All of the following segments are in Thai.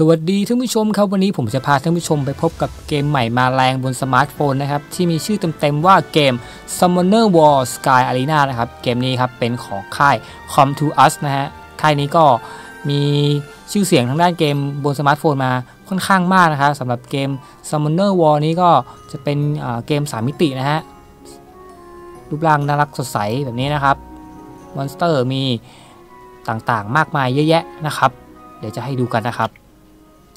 สวัสดีท่านผู้ชมครับวันนี้ผมจะพาท่านผู้ชมไปพบกับเกมใหม่มาแรงบนสมาร์ทโฟนนะครับที่มีชื่อเต็มๆว่าเกม Summoner War Sky Arena นะครับเกมนี้ครับเป็นของค่าย Com to Us นะฮะค่ายนี้ก็มีชื่อเสียงทางด้านเกมบนสมาร์ทโฟนมาค่อนข้างมากนะครับสำหรับเกม Summoner War นี้ก็จะเป็นเกม 3 มิตินะฮะรูปร่างน่ารักสดใสแบบนี้นะครับมอนสเตอร์มีต่างๆมากมายเยอะแยะนะครับ เดี๋ยวจะให้ดูกันนะครับ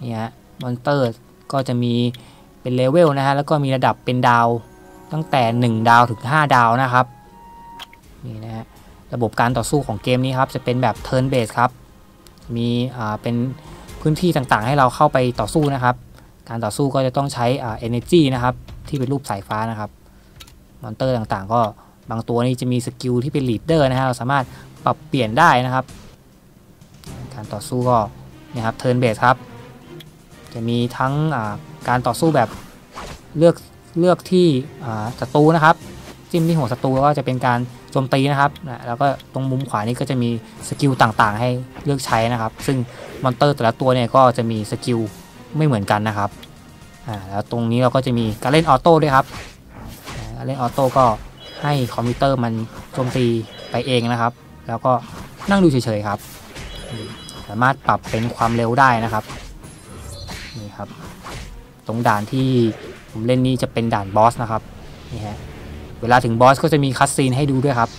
นี่ฮะมอนสเตอร์ก็จะมีเป็นเลเวลนะฮะแล้วก็มีระดับเป็นดาวตั้งแต่ 1 ดาวถึง 5 ดาวนะครับนี่นะฮะระบบการต่อสู้ของเกมนี้ครับจะเป็นแบบ Turn Base ครับมีอ่าเป็นพื้นที่ต่างๆ ให้เราเข้าไปต่อสู้นะครับ การต่อสู้ก็จะต้องใช้อ่า energy นะครับที่เป็นรูปสายฟ้านะครับมอนเตอร์ต่างๆ ก็บางตัวนี้จะมีสกิลที่เป็นลีดเดอร์นะฮะเราสามารถปรับเปลี่ยนได้นะครับ การต่อสู้ก็นะครับ Turn Base ครับ จะมีทั้งการต่อสู้แบบเลือกเลือกที่ศัตรูนะครับ จิ้มที่หัวศัตรูก็จะเป็นการโจมตีนะครับแล้วก็ตรงมุมขวานี้ก็จะมีสกิลต่างๆ ให้เลือกใช้นะครับ ซึ่งมอนเตอร์แต่ละตัวเนี่ยก็จะมีสกิลไม่เหมือนกันนะครับแล้วตรงนี้เราก็จะมีการเล่นออโต้ด้วยครับการเล่นออโต้ก็ให้คอมพิวเตอร์มันโจมตีไปเองนะครับ แล้วก็นั่งดูเฉยๆครับ สามารถปรับเป็นความเร็วได้นะครับ นี่ครับ ตรงด่านที่ผมเล่นนี่จะเป็นด่านบอสนะครับนี่ฮะเวลาถึงบอสก็จะมีคัสซีนให้ดูด้วยครับ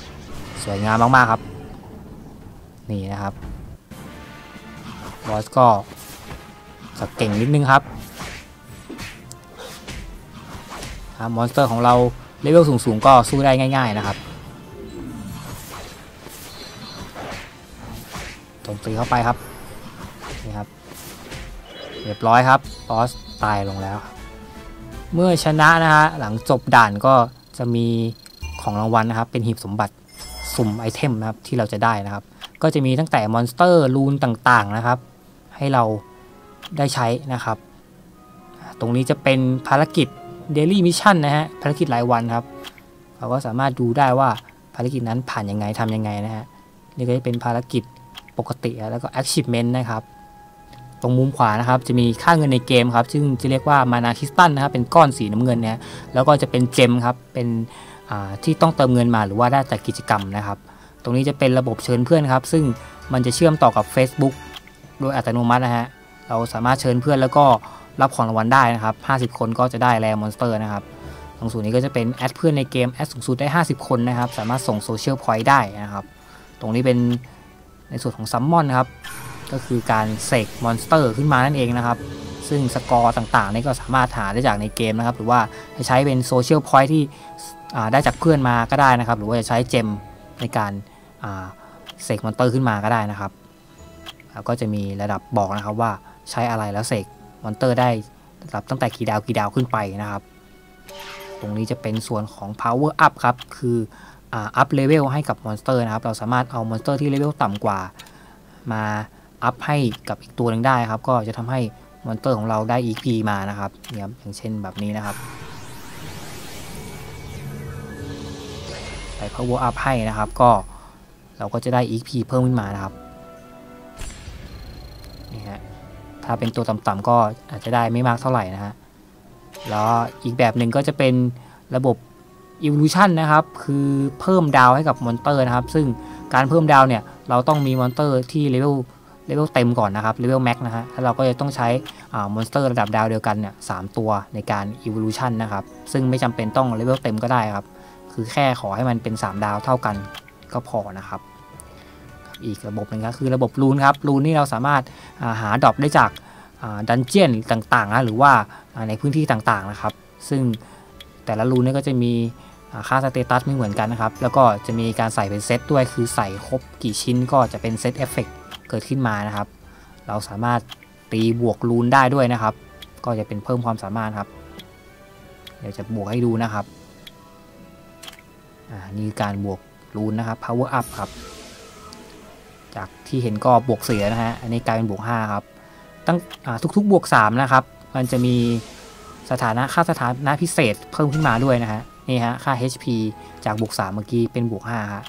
สวยงามมากๆครับ นี่นะครับบอสก็จะเก่งนิดนึงครับมอนสเตอร์ของเราเลเวลสูงๆก็สู้ได้ง่าย ๆนะครับโจมตีเข้าไปครับนี่ครับ เรียบร้อยครับบอสตายลงแล้ว เมื่อชนะนะฮะหลังจบด่านก็จะมีของรางวัลนะครับ เป็นหีบสมบัติสุ่มไอเทมนะครับที่เราจะได้นะครับ ก็จะมีตั้งแต่มอนสเตอร์รูนต่างๆนะครับ ให้เราได้ใช้นะครับ ตรงนี้จะเป็นภารกิจเดลี่มิชชั่นนะฮะภารกิจรายวันครับ เราก็สามารถดูได้ว่าภารกิจนั้นผ่านยังไงทำยังไงนะฮะนี่ก็จะเป็นภารกิจปกติแล้วก็ achievement นะครับ ตรงมุมขวานะครับจะมีค่าเงินในเกมครับซึ่งจะเรียกว่ามานาคิสตันนะครับเป็นก้อนสีน้ำเงินเนี่ยแล้วก็จะเป็นเจมครับเป็นที่ต้องเติมเงินมาหรือว่าได้จากกิจกรรมนะครับ ตรงนี้จะเป็นระบบเชิญเพื่อนครับ ซึ่งมันจะเชื่อมต่อกับ Facebook โดยอัตโนมัตินะฮะเราสามารถเชิญเพื่อนแล้วก็รับของรางวัลได้นะครับ 50 คนก็จะได้แรมอนสเตอร์นะครับตรงส่วนนี้ก็จะเป็นแอดเพื่อนในเกมแอดสูงสุดได้ 50 คนนะครับ สามารถส่งโซเชียลพอยต์ได้นะครับ ตรงนี้เป็นในส่วนของซัมมอนนะครับ ก็คือการเสกมอนสเตอร์ขึ้นมานั่นเองนะครับ ซึ่งสกอร์ต่างๆนี่ก็สามารถหาได้จากในเกมนะครับ หรือว่าจะใช้เป็นโซเชียลพอยท์ที่ได้จากเพื่อนมาก็ได้นะครับ หรือว่าจะใช้เจมในการเสกมอนสเตอร์ขึ้นมาก็ได้นะครับแล้วก็จะมีระดับบอกนะครับว่าใช้อะไรแล้วเสกมอนสเตอร์ได้ระดับตั้งแต่กี่ดาวกี่ดาวขึ้นไปนะครับ ตรงนี้จะเป็นส่วนของ power up ครับ คืออัพเลเวลให้กับมอนสเตอร์นะครับ เราสามารถเอามอนสเตอร์ที่เลเวลต่ำกว่ามา อัพให้กับอีกตัวหนึ่งได้ครับ ก็จะทำให้มอนเตอร์ของเราได้ EP มานะครับเนี่ยอย่างเช่นแบบนี้นะครับ ใส่ power up ให้นะครับ ก็เราก็จะได้ EP เพิ่มขึ้นมานะครับนี่ฮะถ้าเป็นตัวต่ำๆก็อาจจะได้ไม่มากเท่าไหร่นะฮะแล้วอีกแบบหนึ่งก็จะเป็นระบบ evolution นะครับ คือเพิ่มดาวให้กับมอนเตอร์นะครับ ซึ่งการเพิ่มดาวเนี่ย เราต้องมีมอนเตอร์ที่เลเวล เลเวลเต็มก่อนนะครับเลเวลแม็กนะฮะแล้วเราก็จะต้องใช้มอนสเตอร์ระดับดาวเดียวกันเนี่ยสตัวในการ evolution นะครับ ซึ่งไม่จำเป็นต้องเลเวลเต็มก็ได้ครับ คือแค่ขอให้มันเป็น 3 ดาวเท่ากันก็พอนะครับ อีกระบบนึงก็คือระบบรูนครับรูนนี่เราสามารถหาดรอปได้จากดันเจียนต่างๆนะหรือว่าในพื้นที่ต่างๆนะครับ ซึ่งแต่ละรูนนี่ก็จะมี ค่าสเตตัสไม่เหมือนกันนะครับ แล้วก็จะมีการใส่เป็นเซตด้วยคือใส่ครบกี่ชิ้นก็จะเป็นเซตเอฟเฟกเกิดขึ้นมานะครับ เราสามารถตีบวกรูนได้ด้วยนะครับ ก็จะเป็นเพิ่มความสามารถครับ เดี๋ยวจะบวกให้ดูนะครับอ่านี่การบวกรูนนะครับ power up ครับ จากที่เห็นก็บวกเสียนะฮะอันนี้กลายเป็นบวก5ครับตั้งทุกๆบวก3นะครับ มันจะมีสถานะค่าสถานะพิเศษเพิ่มขึ้นมาด้วยนะฮะ นี่ฮะค่า HP จากบวก3เมื่อกี้เป็นบวก5ฮะ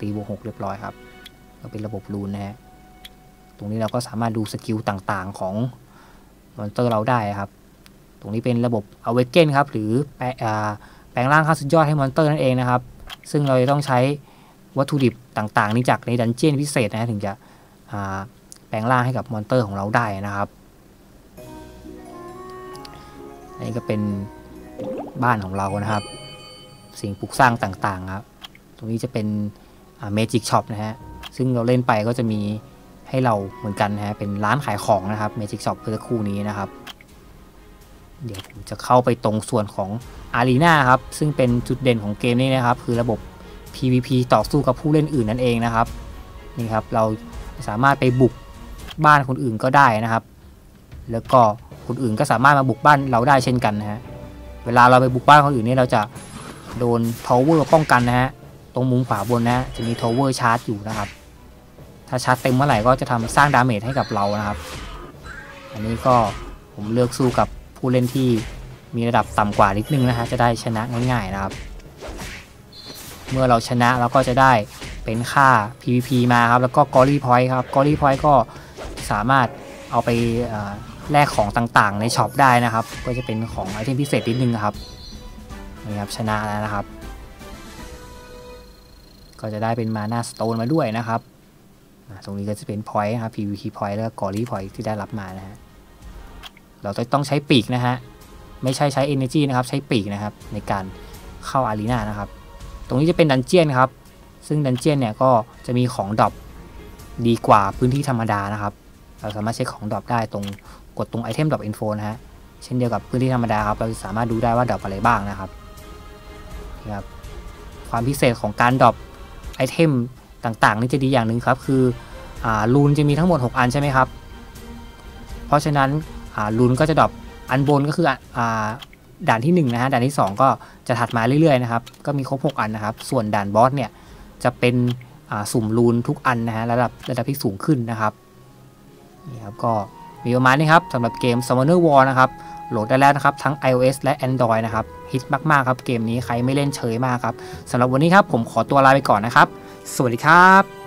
ตีบวก6เรียบร้อยครับ ก็เป็นระบบรูนนะฮะตรงนี้เราก็สามารถดูสกิลต่างๆของมอนเตอร์เราได้ครับ ตรงนี้เป็นระบบอเวกเกนครับ หรือแปลแปลงร่างขั้นสุดยอดให้มอนเตอร์นั่นเองนะครับ ซึ่งเราจะต้องใช้วัตถุดิบต่างๆ นี้จากในดันเจียนพิเศษนะถึงจะแปลงร่างให้กับมอนเตอร์ของเราได้นะครับนี่ก็เป็น บ้านของเรานะครับ สิ่งปลูกสร้างต่างๆครับ ตรงนี้จะเป็นเมจิกช็อปนะฮะ ซึ่งเราเล่นไปก็จะมีให้เราเหมือนกันนะฮะ เป็นร้านขายของนะครับเมจิกช็อปเพื่อคู่นี้นะครับ เดี๋ยวผมจะเข้าไปตรงส่วนของอารีนาครับ ซึ่งเป็นจุดเด่นของเกมนี้นะครับ คือระบบ PVP ต่อสู้กับผู้เล่นอื่นนั่นเองนะครับ นี่ครับ เราสามารถไปบุกบ้านคนอื่นก็ได้นะครับ แล้วก็คนอื่นก็สามารถมาบุกบ้านเราได้เช่นกันนะฮะ เวลาเราไปบุกบ้านคนอื่นี่เราจะโดนทาวเวอร์ป้องกันนะฮะ ตรงมุมขวาบนนะ จะมีทาวเวอร์ชาร์จอยู่นะครับ ถ้าชาร์จเต็มเมื่อไหร่ก็จะทำสร้างดาเมจให้กับเรานะครับ อันนี้ก็ผมเลือกสู้กับผู้เล่นที่มีระดับต่ำกว่านิดนึงนะฮะ จะได้ชนะง่ายๆนะครับ เมื่อเราชนะเราก็จะได้เป็นค่า PVP มาครับ แล้วก็ Glory Point ครับ Glory Point ก็สามารถเอาไป แลกของต่างๆ ในช็อปได้นะครับ ก็จะเป็นของไอเทมพิเศษนิดนึงครับนี่ครับชนะแล้วนะครับ ก็จะได้เป็นมานาสโตนมาด้วยนะครับตรงนี้ก็จะเป็นพอยต์ครับ PVP point แล้วก็กอรี่พอยต์ที่ได้รับมานะฮะเราต้องใช้ปีกนะฮะไม่ใช่ใช้ energy นะครับ ใช้ปีกนะครับ ในการเข้าอารีนานะครับ ตรงนี้จะเป็นดันเจียนครับ ซึ่งดันเจียนเนี่ยก็จะมีของดรอปดีกว่าพื้นที่ธรรมดานะครับ เราสามารถเช็คของดรอปได้ตรง กดตรงไอเทมดรอปอินโฟนะฮะ เช่นเดียวกับพื้นที่ธรรมดาครับ เราสามารถดูได้ว่าดรอปอะไรบ้างนะครับครับ ความพิเศษของการดรอปไอเทมต่างๆ นี่จะดีอย่างหนึ่งครับ คืออรูนจะมีทั้งหมด 6 อันใช่ไหมครับ เพราะฉะนั้นรูนก็จะดรอปอันบนก็คืออด่านที่1นะฮะด่านที่ 2 ก็จะถัดมาเรื่อยๆนะครับก็มีครบ 6 อันนะครับ ส่วนด่านบอสเนี่ยจะเป็นสุ่มรูนทุกอันนะฮะระดับระดับที่สูงขึ้นนะครับนี่ครับก็ มีประมาณนี้ครับสำหรับเกม Summoner War นะครับ โหลดได้แล้วนะครับ ทั้ง iOS และ Android นะครับ ฮิตมาก ๆ ครับ เกมนี้ใครไม่เล่นเฉยมากครับสำหรับวันนี้ครับ ผมขอตัวลาไปก่อนนะครับ สวัสดีครับ